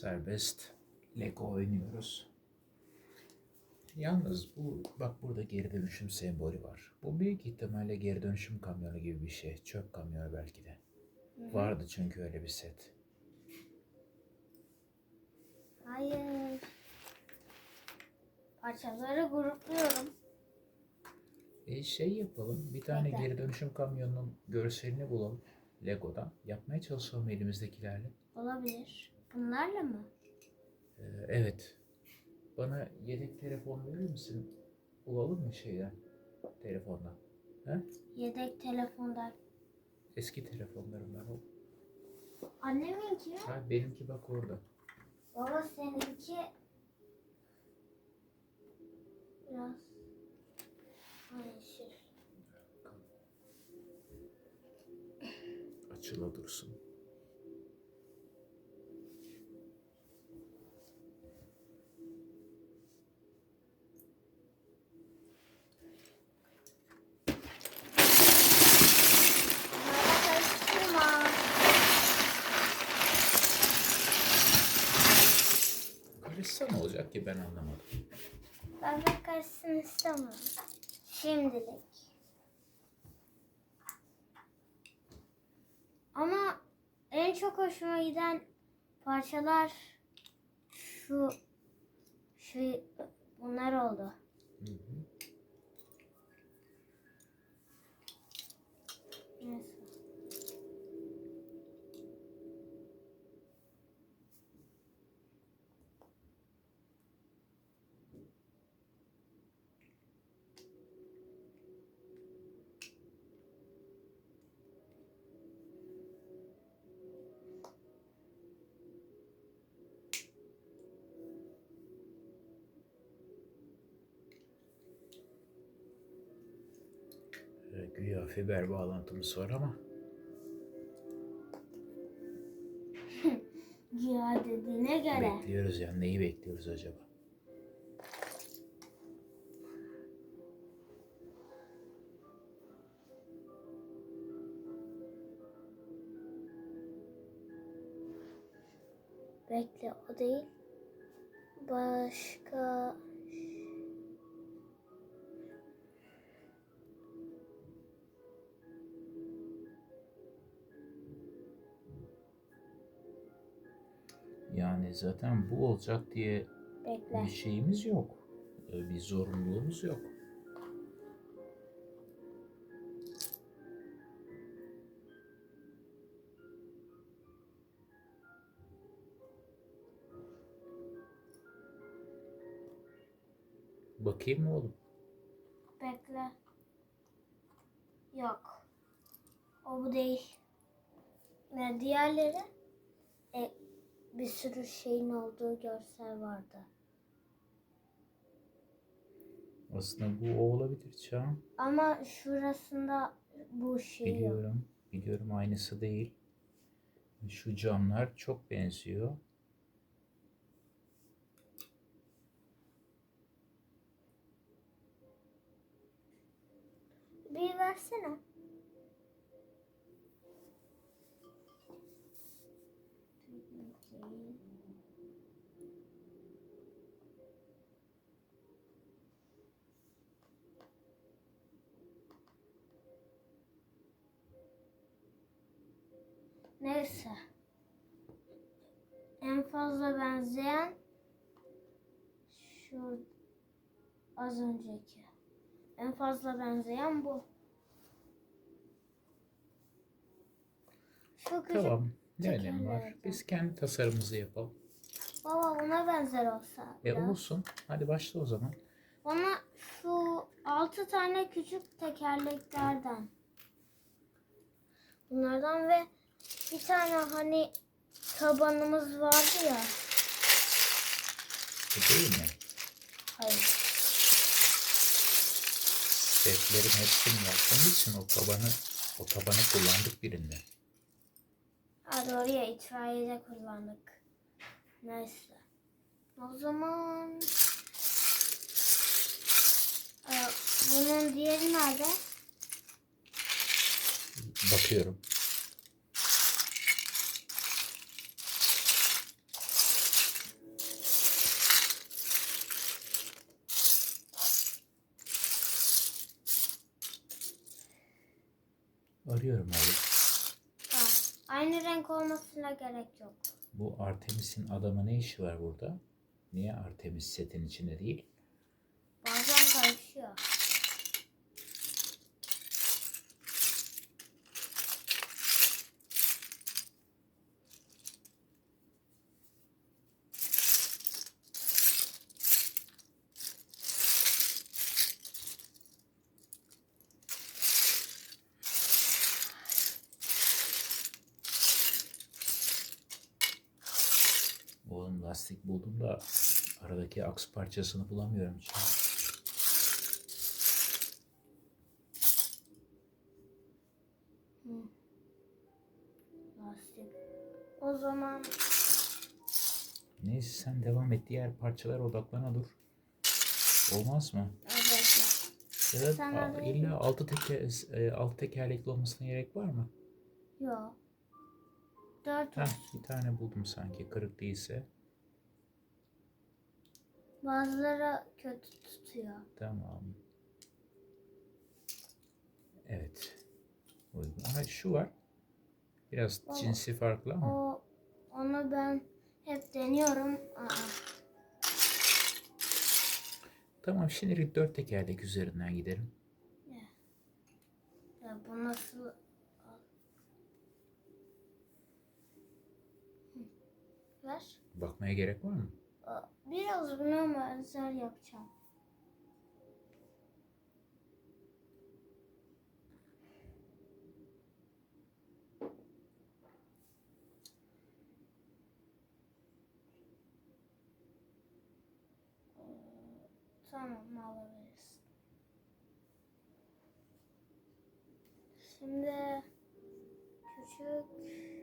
Serbest Lego oynuyoruz. Yalnız bu bak burada geri dönüşüm sembolü var. Bu büyük ihtimalle geri dönüşüm kamyonu gibi bir şey. Çöp kamyonu belki de. Vardı çünkü öyle bir set. Hayır. Parçaları grupluyorum. E şey yapalım. Bir tane Bekle. geri dönüşüm kamyonunun görselini bulalım. Lego'dan. Yapmaya çalışalım elimizdekilerle. Olabilir. Bunlarla mı? Ee, evet. Bana yedek telefon verir misin? Bulalım mı şeyden? Telefondan. He? Yedek telefonda. Eski telefonlarımdan o. Anneminki mi? Ha, benimki bak orada. Baba seninki biraz Ay, şey. Açıla dursun. Karışsa ne olacak ki ben anlamadım. Ben karışsın istemem. Şimdilik. Ama en çok hoşuma giden parçalar şu şu bunlar oldu. Hı hı. Neyse. Güya fiber bağlantımız var ama Güya dediğine göre. bekliyoruz yani neyi bekliyoruz acaba? Bekle o değil. Başka Yani zaten bu olacak diye bekle. bir şeyimiz yok. Ee, Bir zorunluluğumuz yok. Bakayım mı oğlum? Bekle. Yok. O bu değil. Ne diğerleri? E, bir sürü şeyin olduğu görsel vardı. Aslında bu o olabilir Çağan. Ama şurasında bu şey yok. Biliyorum. Biliyorum aynısı değil. Şu camlar çok benziyor. Bir versene. Neyse. En fazla benzeyen şu az önceki. En fazla benzeyen bu. Şu küçük. Tamam. Ne önemi var? tekerlerden. Biz kendi tasarımımızı yapalım. Baba ona benzer olsa. E biraz. olsun. Hadi başla o zaman. Bana şu altı tane küçük tekerleklerden. Bunlardan ve bir tane hani tabanımız vardı ya. Bu değil mi? Hayır. Setlerin hepsini yaptığımız için o tabanı o tabanı kullandık birinde. Ha doğru ya itfaiyede kullandık. Neyse. O zaman Ee, bunun diğeri nerede? Bakıyorum. Arıyorum abi. Tamam. Aynı renk olmasına gerek yok. Bu Artemis'in adamı ne işi var burada? Niye Artemis setin içinde değil? Lastik buldum da aradaki aks parçasını bulamıyorum hiç. O zaman Neyse sen devam et. Diğer parçalara odaklana dur. Olmaz mı? evet. Ya da Sen a- hadi. illa altı, teke, e, altı tekerlekli olmasına gerek var mı? Yok. Dört Heh, olsun. bir tane buldum sanki kırık değilse. Bazıları kötü tutuyor. Tamam. Evet. Uygun. Ama şu var. Biraz Baba, cinsi farklı ama. O onu ben hep deniyorum. Aa, Tamam şimdilik dört tekerlek üzerinden gidelim. ya bu nasıl? Ver. Bakmaya gerek var mı? Biraz bunu ama özel yapacağım. Tamam alabiliriz. Şimdi küçük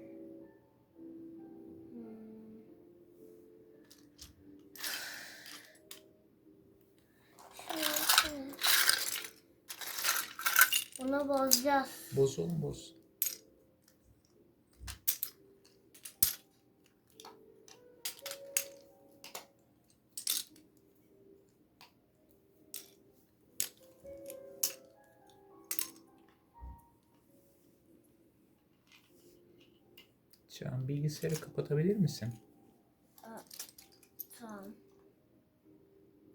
Bunu bozacağız. Boz oğlum boz. Can bilgisayarı kapatabilir misin? Tamam.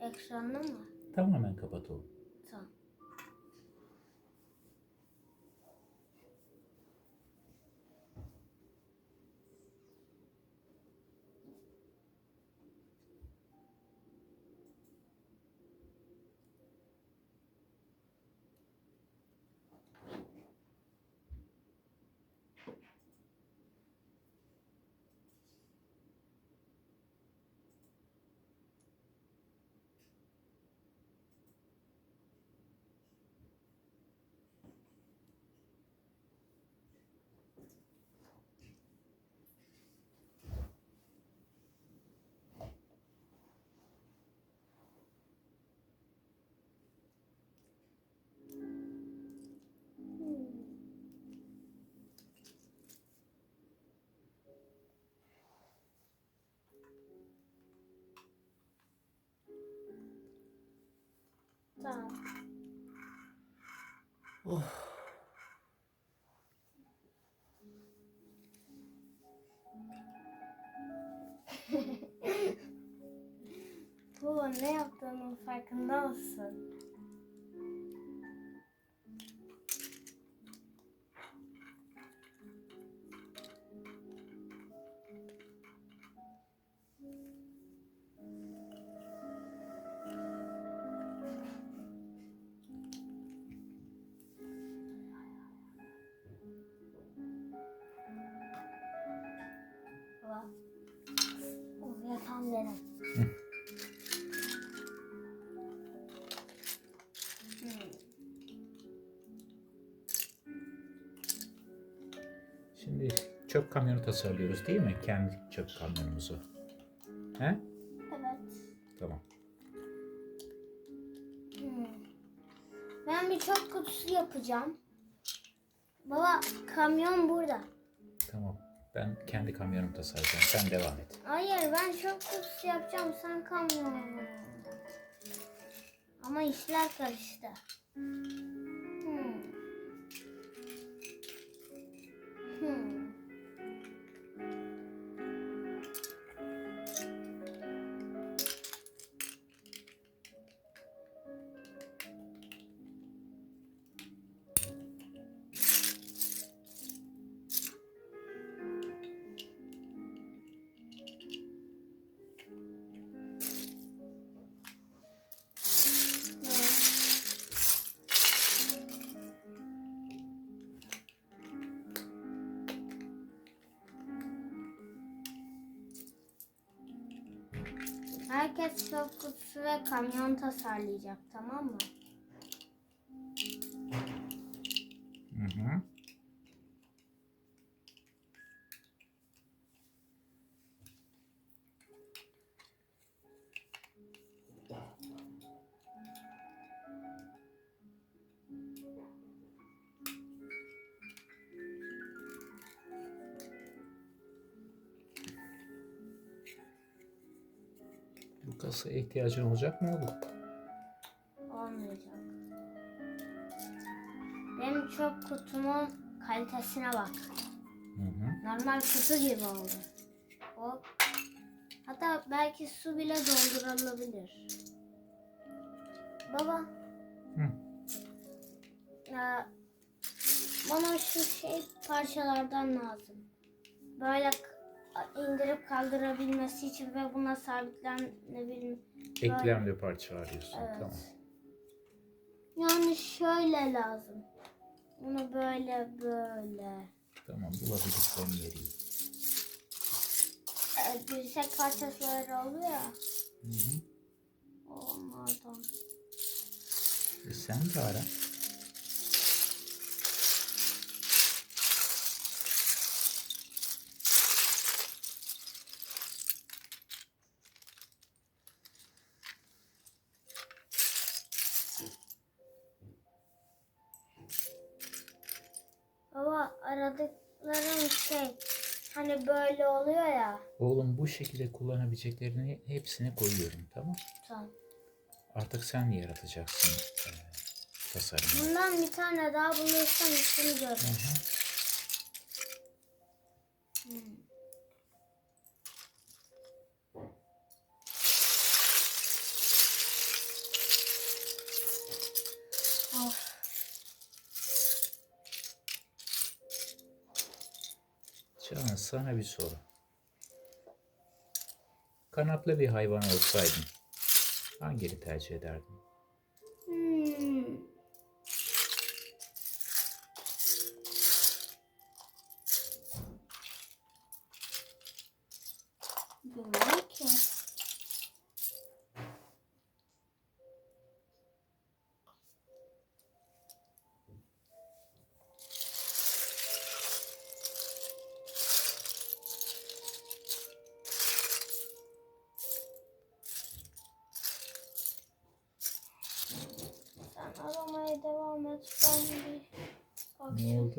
Ekranı mı? Tamamen kapat oğlum. Tamam. Tamam. Baba ne yaptığının farkında mısın? Tasarlıyoruz değil mi? Kendi çöp kamyonumuzu. He? Evet. Tamam. Hmm. Ben bir çöp kutusu yapacağım. Baba kamyon burada. Tamam. Ben kendi kamyonumu tasarlayacağım. Sen devam et. Hayır ben çöp kutusu yapacağım sen kamyon. Ama işler karıştı. Herkes çöp kutusu ve kamyon tasarlayacak tamam mı? Kasaya ihtiyacın olacak mı oğlum? Olmayacak. Benim çöp kutumun kalitesine bak. Hı hı. Normal kutu gibi oldu. Hop. Hatta belki su bile doldurulabilir. Baba. Hı. Ya, bana şu şey parçalardan lazım. Böyle indirip kaldırabilmesi için ve buna sabitlenebilmesi. Eklemli parça arıyorsun. Evet. Tamam. Yani şöyle lazım. Bunu böyle böyle. Tamam bulabildiklerini vereyim. Ee, dirsek parçaları oluyor ya. Hı hı. Onlardan. E sen de ara. Ya. Oğlum bu şekilde kullanabileceklerini hepsini koyuyorum tamam. Tamam. Artık sen yaratacaksın e, tasarımı. Bundan bir tane daha bulursam üstünü görürüm. hı. Hmm. Canan sana bir soru. Kanatlı bir hayvan olsaydın hangini tercih ederdin? Hmm.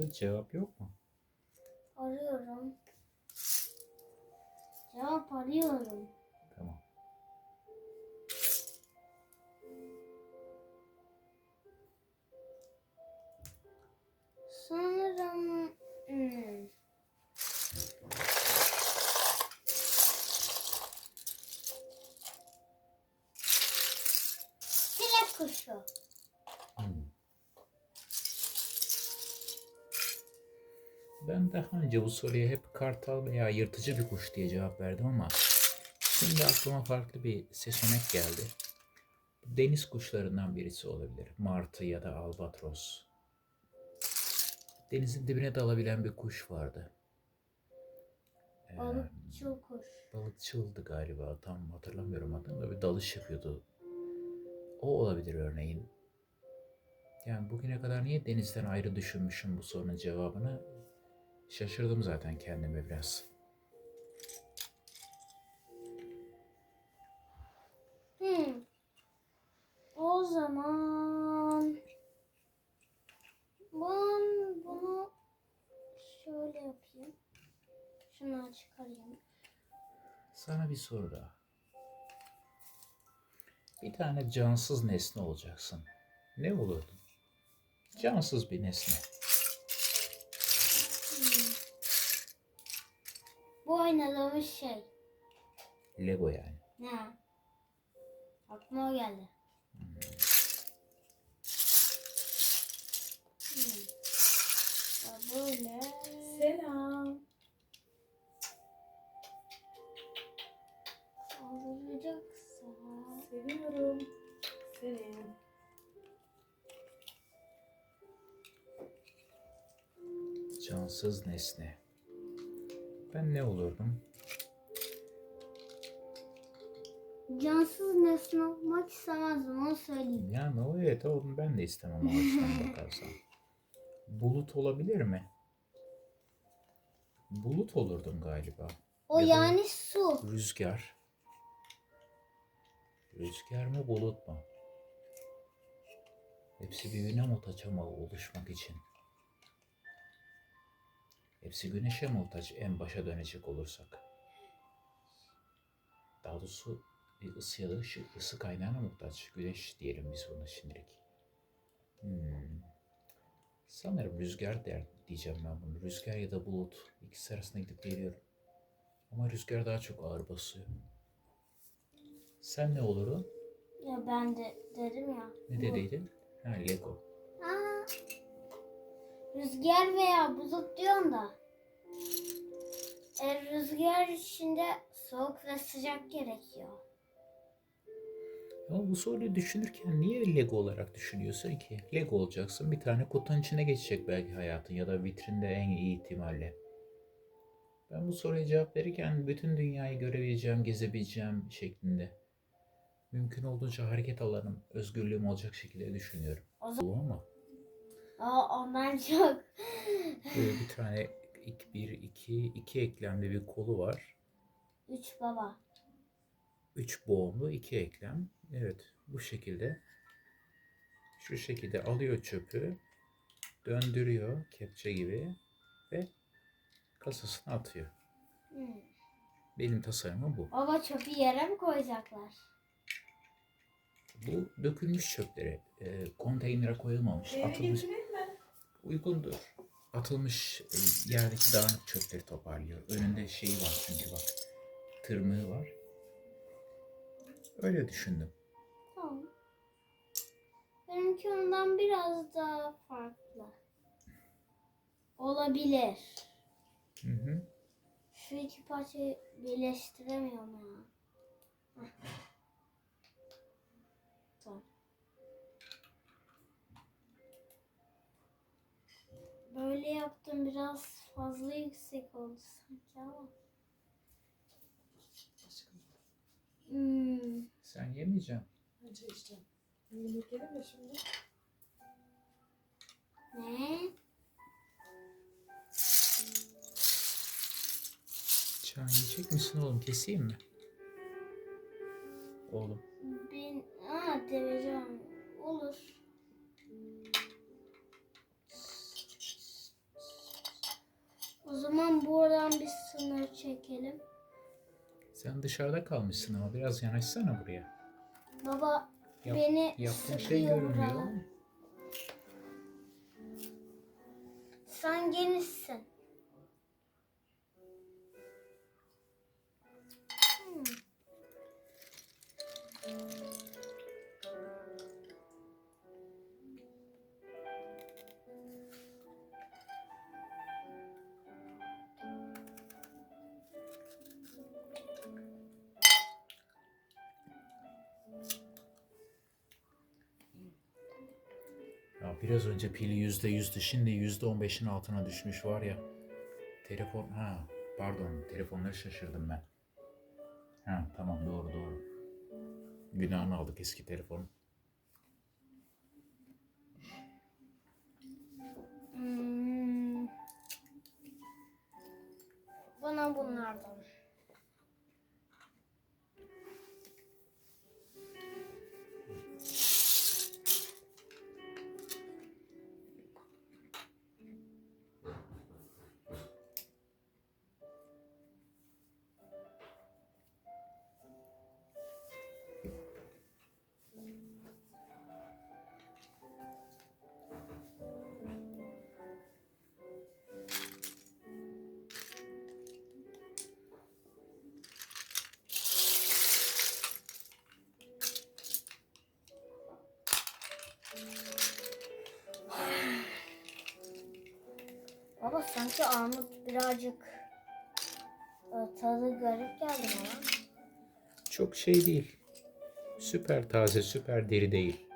Cevap yok mu? Ben daha önce bu soruya hep kartal veya yırtıcı bir kuş diye cevap verdim ama şimdi aklıma farklı bir seçenek geldi. Deniz kuşlarından birisi olabilir. Martı ya da albatros. Denizin dibine dalabilen bir kuş vardı. Ee, Balıkçı kuş. balıkçıldı galiba. Tam hatırlamıyorum adını da bir dalış yapıyordu. O olabilir örneğin. Yani bugüne kadar niye denizden ayrı düşünmüşüm bu sorunun cevabını? Şaşırdım zaten kendime biraz. Hmm. O zaman ben bunu şöyle yapayım. Şunu çıkarayım. Sana bir soru daha. Bir tane cansız nesne olacaksın. Ne olurdun? Cansız bir nesne. Oynadığımız şey. Lego yani. Ne? Aklıma o geldi. Hmm. Ya Böyle. Selam. Olacaksa. Seviyorum. Seni. Cansız nesne. Ben ne olurdum? cansız nesne olmak istemezdim onu söyleyeyim. Yani o evet oğlum ben de istemem açıdan bakarsan. Bulut olabilir mi? Bulut olurdum galiba. O Ya yani su. Rüzgar. Rüzgar mı bulut mu? Hepsi birbirine muhtaç ama oluşmak için. Hepsi güneşe muhtaç en başa dönecek olursak. Daha doğrusu bir ısı ya da ışık, ısı kaynağına muhtaç. Güneş diyelim biz buna şimdilik. Hmm. Sanırım rüzgar der, diyeceğim ben bunu. Rüzgar ya da bulut. İkisi arasında gidip geliyorum. Ama rüzgar daha çok ağır basıyor. Sen ne olurdun? Ya ben de dedim ya. Ne bu. dediydin? Ha Lego. Aa, rüzgar veya bulut diyorsun da. E, rüzgar içinde soğuk ve sıcak gerekiyor. Ama bu soruyu düşünürken niye Lego olarak düşünüyorsun ki? Lego olacaksın bir tane kutunun içine geçecek belki hayatın ya da vitrinde en iyi ihtimalle. Ben bu soruya cevap verirken bütün dünyayı görebileceğim, gezebileceğim şeklinde. Mümkün olduğunca hareket alanım, özgürlüğüm olacak şekilde düşünüyorum. O Bu ama Aa, ondan çok. böyle bir tane ilk bir, iki, iki eklemli bir kolu var. Üç baba. 3 boğumlu 2 eklem. Evet bu şekilde. Şu şekilde alıyor çöpü. Döndürüyor kepçe gibi. Ve kasasına atıyor. Hmm. Benim tasarımım bu. Baba çöpü yere mi koyacaklar? Bu dökülmüş çöpleri e, konteynere koyulmamış. Eve Atılmış. Uygundur. Atılmış e, yerdeki dağınık çöpleri toparlıyor. Önünde şeyi var çünkü bak. Tırmığı var. Öyle düşündüm. Tamam. Benimki ondan biraz daha farklı. Olabilir. Hı hı. Şu iki parçayı birleştiremiyorum ya. Yaptım biraz fazla yüksek oldu sanki ama. Hmm. Sen yemeyeceksin. Önce işte. Yemek yedim de şimdi. Ne? Çay yiyecek misin oğlum? Keseyim mi? Oğlum. Ben... Aa deveceğim. Olur. O zaman buradan bir sınır çekelim. Sen dışarıda kalmışsın ama biraz yanaşsana buraya. Baba Yap- beni Yaptığın şey sıkıyor görünmüyor. buralar. Sen genişsin. Hmm. Biraz önce pili yüzde yüzdü. Şimdi yüzde on beşin altına düşmüş var ya. Telefon ha pardon telefonları şaşırdım ben. Ha tamam doğru doğru. Günahını aldık eski telefon. Sanki armut birazcık e, tadı garip geldi bana. Çok şey değil. Süper taze, süper deri değil.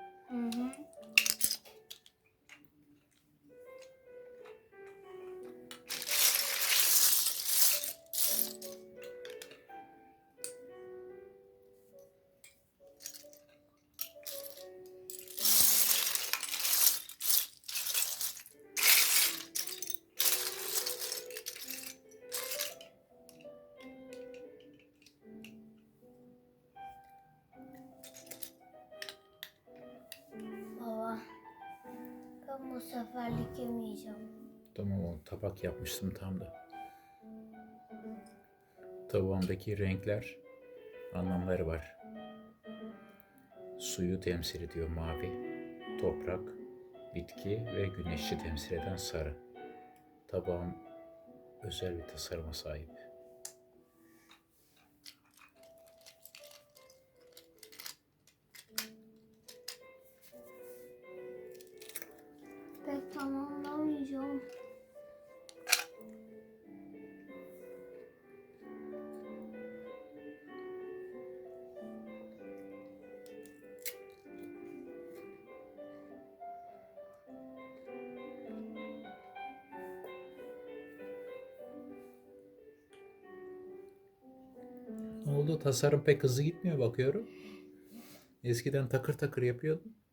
Seferlik yemeyeceğim. Tamam o tabak yapmıştım tam da. Tabağımdaki renkler anlamları var. Suyu temsil ediyor mavi, toprak, bitki ve güneşi temsil eden sarı. Tabağım özel bir tasarıma sahip. Pek tamamlamayacağım. Ne oldu? Tasarım pek hızlı gitmiyor bakıyorum. Eskiden takır takır yapıyordun.